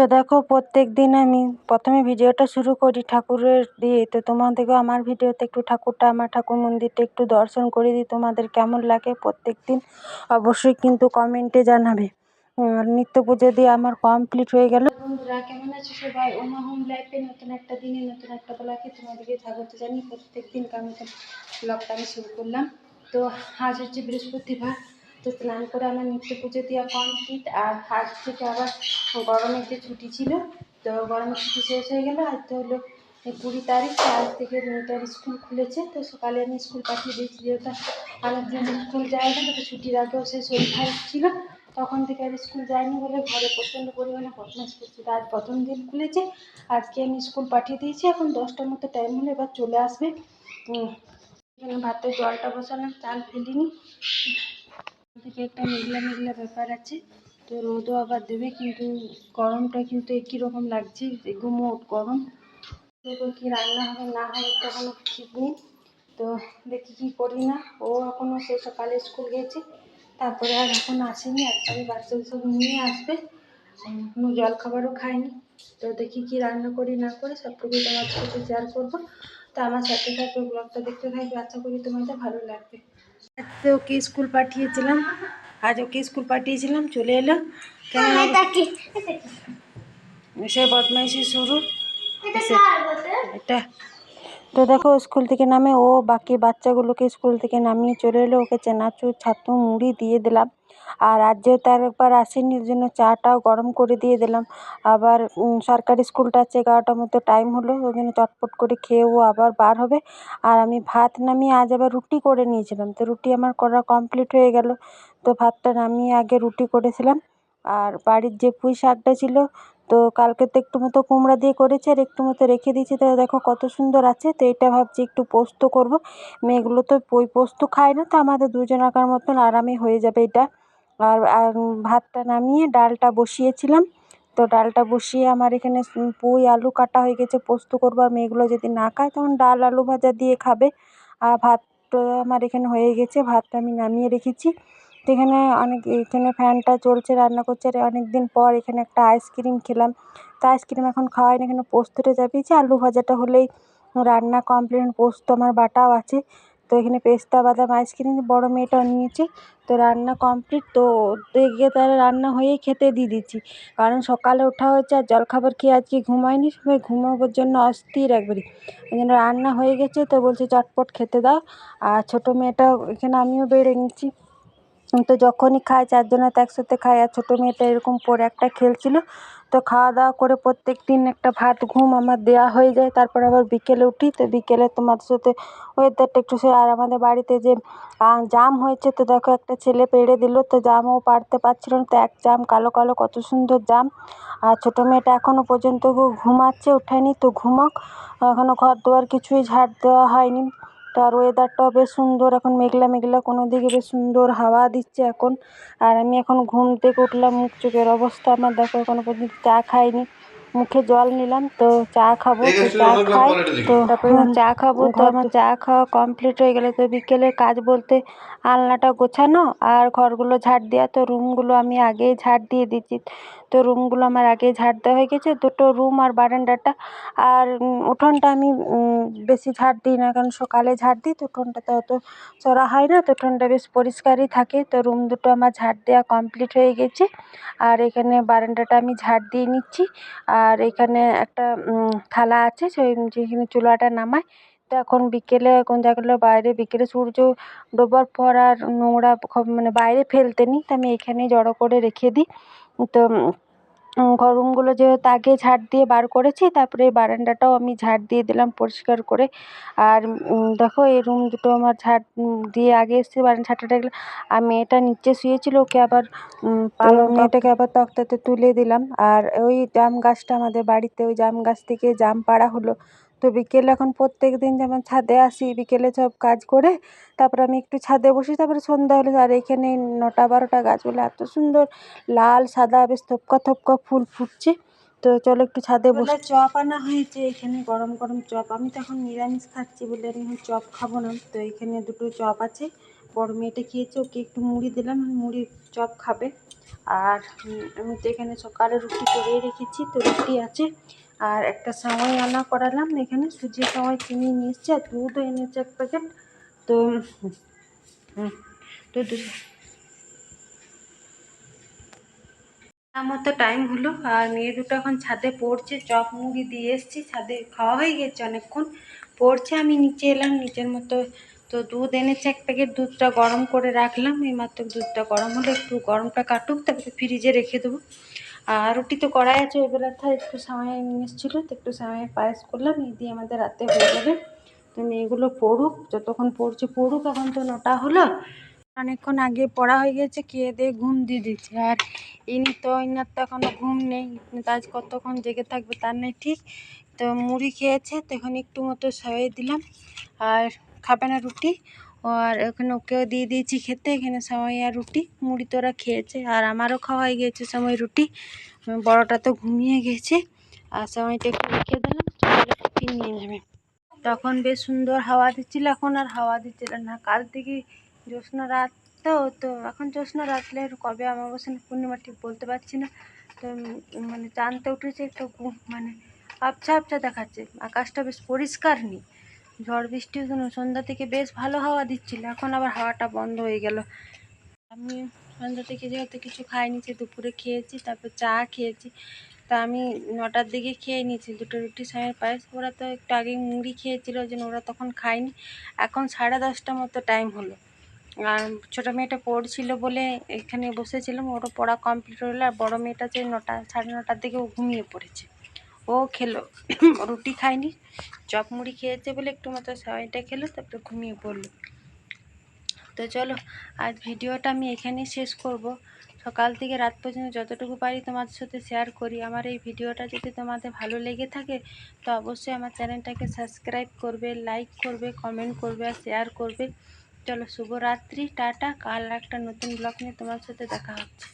তো দেখো, প্রত্যেক দিন আমি প্রথমে ভিডিওটা শুরু করি ঠাকুরের দিয়ে। তো তোমাদেরকেও আমার ভিডিওতে একটু ঠাকুরটা, আমার ঠাকুর মন্দিরটা একটু দর্শন করে দিই। তোমাদের কেমন লাগে প্রত্যেক দিন অবশ্যই কিন্তু কমেন্টে জানাবে। নিত্য পুজো দিয়ে আমার কমপ্লিট হয়ে গেল। বন্ধুরা, কেমন আছো সবাই? ওমা হোম লাইফে নতুন একটা দিনে, নতুন একটা ব্লগে তোমাদেরকে স্বাগত জানি প্রত্যেক দিন কেমন ব্লগটা আমি শুরু করলাম। তো আজ হচ্ছে বৃহস্পতিবার তো স্নান করে আমার নিত্য পুজো দেওয়া কমপ্লিট আর আজ থেকে আবার গরমের যে ছুটি ছিল, তো গরমের ছুটি শেষ হয়ে গেল, আর তো হলো কুড়ি তারিখ আজ থেকে মেয়েটার স্কুল খুলেছে, তো সকালে আমি স্কুল পাঠিয়ে দিয়েছি, যেহেতু অনেকদিন স্কুল যায় না তো ছুটির আগেও সে শরীর খারাপ ছিল, তখন থেকে আর স্কুল যায়নি বলে ঘরে প্রচণ্ড পরিমাণে বদমাস করছে। আজ প্রথম দিন খুলেছে, আজকে আমি স্কুল পাঠিয়ে দিয়েছি, এখন দশটার মতো টাইম হলে, এবার চলে আসবে। ভাতের জলটা বসালাম, চাল ফেলিনি। থেকে একটা মেঘলা মেঘলা ব্যাপার আছে। তো রোদও আবার দেবে, কিন্তু গরমটা কিন্তু একই রকম লাগছে গুমোট গরম। দেখো কি রান্না হবে, না হবে তো কোনো ঠিক নেই। তো দেখি কি করি না। ও এখনও সে সকালে স্কুল গেছে, তারপরে আর এখন আসেনি একবারে বাচ্চা সব নিয়ে আসবে। কোনো জল খাবারও খায়নি। তো দেখি কি রান্না করি, না করি সবটুকু তোমার সাথে শেয়ার করব। তো আমার সাথে সাথে ব্লগটা দেখতে থাকবে, আশা করি তোমাদের ভালো লাগবে। ওকে স্কুল পাঠিয়েছিলাম। আজ ওকে স্কুল পাঠিয়েছিলাম চলে এলো। কেন সে বদমাইশি শুরু। এটা তো দেখো স্কুল থেকে নামে ও বাকি বাচ্চাগুলোকে স্কুল থেকে নামিয়ে চলে এলো। ওকে চেনাচুর ছাতু মুড়ি দিয়ে দিলাম। আর আজ যেহেতু একবার আসেনি, ওই জন্য চাটাও গরম করে দিয়ে দিলাম। আবার সরকারি স্কুলটা আছে এগারোটার মতো টাইম হলো, ওই জন্য চটপট করে খেয়ে ও আবার বার হবে। আর আমি ভাত নামিয়ে আজ আবার রুটি করে নিয়েছিলাম, তো রুটি আমার করা কমপ্লিট হয়ে গেল। তো ভাতটা নামিয়ে আগে রুটি করেছিলাম। আর বাড়ির যে পুঁই শাকটা ছিল, তো কালকে তো একটু মতো কুমড়া দিয়ে করেছি আর একটু মতো রেখে দিয়েছি। তো দেখো কত সুন্দর আছে, তো এটা ভাবছি একটু পোস্ত করব। মেয়েগুলো তো ওই পোস্ত খায় না, তো আমাদের দুজনাকার মতন আরামে হয়ে যাবে এটা। আর আর ভাতটা নামিয়ে ডালটা বসিয়েছিলাম। তো ডালটা বসিয়ে আমার এখানে পুঁই আলু কাটা হয়ে গেছে, পোস্ত করব আর মেয়েগুলো যদি না খায় তখন ডাল আলু ভাজা দিয়ে খাবে। আর ভাতটা আমার এখানে হয়ে গেছে, ভাতটা আমি নামিয়ে রেখেছি। তো এখানে অনেক, এখানে ফ্যানটা চলছে, রান্না করছে। আর অনেক দিন পর এখানে একটা আইসক্রিম খেলাম। তো আইসক্রিম এখন খাওয়াই না, এখানে পোস্তটা চাপিয়েছি। আলু ভাজাটা হলেই রান্না কমপ্লিট, পোস্ত আমার বাটাও আছে। তো এখানে পেস্তা, বাদাম, আইসক্রিম বড় মেয়েটাও নিয়েছে। তো রান্না কমপ্লিট। তো দেখে তাহলে রান্না হয়েই খেতে দিয়ে দিচ্ছি। কারণ সকালে ওঠা হয়েছে আর জলখাবার খেয়ে আজকে ঘুমাইনি সবাই ঘুমাবার জন্য অস্থির একবারে। ওই জন্য রান্না হয়ে গেছে। তো বলছে চটপট খেতে দাও। আর ছোটো মেয়েটাও এখানে আমিও বেড়ে নিচ্ছি। তো যখনই খায়, চারজনে তো একসাথে খাই আর ছোটো মেয়েটা এরকম পড়ে একটা খেলছিল। তো খাওয়া দাওয়া করে প্রত্যেক দিন একটা ভাত, ঘুম আমার দেওয়া হয়ে যায়। তারপর আবার বিকেলে উঠি। তো বিকেলে তোমাদের সাথে ওয়েদারটা একটু সে আর আমাদের বাড়িতে যে জাম হয়েছে, তো দেখো একটা ছেলে পেড়ে দিল। তো জামও পারতে পারছিল না। তো এক জাম, কালো কালো কত সুন্দর জাম। আর ছোটো মেয়েটা এখনও পর্যন্ত ঘুমাচ্ছে ওঠেনি তো ঘুমাক। এখনও ঘর দুয়ার কিছুই ঝাড় দেওয়া হয়নি। তার ওয়েদারটাও বেশ সুন্দর। এখন মেঘলা মেঘলা কোনো দিকে বেশ সুন্দর হাওয়া দিচ্ছে এখন। আর আমি এখন ঘুম থেকে উঠলাম মুখ চোখের অবস্থা আমার দেখো এখনও পর্যন্ত চা খাইনি। মুখে জল নিলাম তো চা খাব তো চা খাই। তো তারপরে চা খাব তো আমার চা খাওয়া কমপ্লিট হয়ে গেলে তো বিকেলের কাজ বলতে আলনাটা গোছানো আর ঘরগুলো ঝাড় দেওয়া। তো রুমগুলো আমি আগেই ঝাড় দিয়ে দিচ্ছি তো রুমগুলো আমার আগে ঝাড় দেওয়া হয়ে গেছে। দুটো রুম আর বারান্দাটা। আর উঠোনটা আমি বেশি ঝাড় দিই না, কারণ সকালে ঝাড় দিই। তো উঠোনটাতে অত চড়া হয় না, তো উঠোনটা বেশ পরিষ্কারই থাকে। তো রুম দুটো আমার ঝাড় দেওয়া কমপ্লিট হয়ে গেছে। আর এখানে বারান্দাটা আমি ঝাড় দিয়ে নিচ্ছি। আর এখানে একটা থালা আছে, সেই, যেখানে চুলাটা নামাই। তো এখন বিকেলে এখন যেগুলো বাইরে, বিকেলে সূর্য ডোবার পর আর নোংরা মানে বাইরে ফেলতে নিই। তো আমি এখানেই জড়ো করে রেখে দিই। তো উম, ঘর রুমগুলো যেহেতু আগে ঝাড় দিয়ে বার করেছি তারপরে এই বারান্দাটাও আমি ঝাড় দিয়ে দিলাম পরিষ্কার করে। আর দেখো এই রুম দুটো আমার ঝাড় দিয়ে আগে এসেছি বারান্দা ঝাঁটাটা দিলাম আর মেয়েটা নিচে শুয়েছিল ওকে আবার মেয়েটাকে আবার তক্তাতে তুলে দিলাম। আর ওই জাম গাছটা আমাদের বাড়িতে ওই জাম গাছ থেকে জাম পাড়া হলো। তো বিকেলে এখন প্রত্যেক দিন যেমন ছাদে আসি বিকেলে সব কাজ করে তারপর আমি একটু ছাদে বসি তারপরে সন্ধ্যা হলে আর এখানে নটা বারোটা গাছগুলো এত সুন্দর লাল সাদা বেশ থপকা থপকা ফুল ফুটছে। তো চলো একটু ছাদে বসে। চপ আনা হয়েছে এখানে গরম গরম চপ। আমি তো এখন নিরামিষ খাচ্ছি বলে আমি এখন চপ খাব না। তো এখানে দুটো চপ আছে। বড় মেয়েটা খেয়েছে ওকে একটু মুড়ি দিলাম মুড়ি চপ খাবে। আর আমি তো এখানে সকালে রুটি করে রেখেছি তো রুটি আছে। আর একটা সময় রান্না করালাম, এখানে সুজির সময় চিনি নিয়ে এসছে আর দুধও এনেছে এক প্যাকেট তো তো আমার তো টাইম হলো, আর মেয়ে দুটো এখন ছাদে পড়ছে, চপ মুড়ি দিয়ে এসছি, ছাদে খাওয়া হয়ে গেছে অনেকক্ষণ। পড়ছে আমি, নিচে এলাম, নিচের মতো তো দুধ এনেছে এক প্যাকেট দুধটা গরম করে রাখলাম এই মাত্র দুধটা গরম হলে, একটু গরমটা কাটুক, তারপরে ফ্রিজে রেখে দেবো। আর রুটি তো করাই আছে, ওই বেলাটা একটু সময় নিয়ে এসেছিল, তো একটু সময় পায়েস করলাম, এই দিয়ে আমাদের রাতে হয়ে যাবে। তো মেয়েগুলো পড়ুক, যতক্ষণ পড়ছে পড়ুক, এখন তো নটা হলো। অনেকক্ষণ আগে পড়া হয়ে গেছে, খেয়ে দিয়ে ঘুম দিয়ে দিচ্ছে আর ইনি তো, ইনার তো এখনও ঘুম নেই আজ কতক্ষণ জেগে থাকবে তার নেই ঠিক। তো মুড়ি খেয়েছে, তো এখন একটু মতো সবাই দিলাম। আর খাবে না রুটি। আর ওখানে ওকেও দিয়ে দিয়েছি খেতে। এখানে সময় আর রুটি, মুড়ি তো ওরা খেয়েছে। আর আমারও খাওয়া হয়ে গেছে সময় রুটি। বড়টা তো ঘুমিয়ে গেছে। আর সময়টা একটু রেখে দিলাম টিফিন নিয়ে যাবে তখন বেশ সুন্দর হাওয়া দিচ্ছিল। এখন আর হাওয়া দিচ্ছিল না। কাল থেকে জ্যোৎস্না রাত তো তো এখন জ্যোৎস্না রাতলে কবে অমাবস্যা না পূর্ণিমা ঠিক বলতে পারছি না। তো মানে চাঁদটা উঠেছে, একটু মানে আবছা আবছা দেখাচ্ছে। আকাশটা বেশ পরিষ্কার নেই ঝড় বৃষ্টির জন্য সন্ধ্যা থেকে বেশ ভালো হাওয়া দিচ্ছিল, এখন আবার হাওয়াটা বন্ধ হয়ে গেল। আমি সন্ধ্যা থেকে যেহেতু কিছু খাইনি, সে দুপুরে খেয়েছি, তারপর চা খেয়েছি। তা আমি নটার দিকে খেয়ে নিয়েছি, দুটো রুটি সামের পায়েস। ওরা তো একটু আগে মুড়ি খেয়েছিল ওই জন্য ওরা তখন খায়নি। এখন সাড়ে দশটা মতো টাইম হলো। আর ছোটো মেয়েটা পড়ছিল বলে এখানে বসেছিলাম, ওরও পড়া কমপ্লিট হলো, আর বড়ো মেয়েটা যে নটা, সাড়ে নটার দিকে ও ঘুমিয়ে পড়েছে। ও খেলো। রুটি খায়নি, চপ মুড়ি খেয়েছে বলে একটু মতো সবাইটা খেলো, তারপরে ঘুমিয়ে পড়ল। তো চলো, আজ ভিডিওটা আমি এখানেই শেষ করব। সকাল থেকে রাত পর্যন্ত যতটুকু পারি তোমাদের সাথে শেয়ার করি। আমার এই ভিডিওটা যদি তোমাদের ভালো লেগে থাকে, তো অবশ্যই আমার চ্যানেলটাকে সাবস্ক্রাইব করবে লাইক করবে কমেন্ট করবে আর শেয়ার করবে। চলো, শুভরাত্রি, টাটা, কাল একটা নতুন ব্লগ নিয়ে তোমার সাথে দেখা হচ্ছে।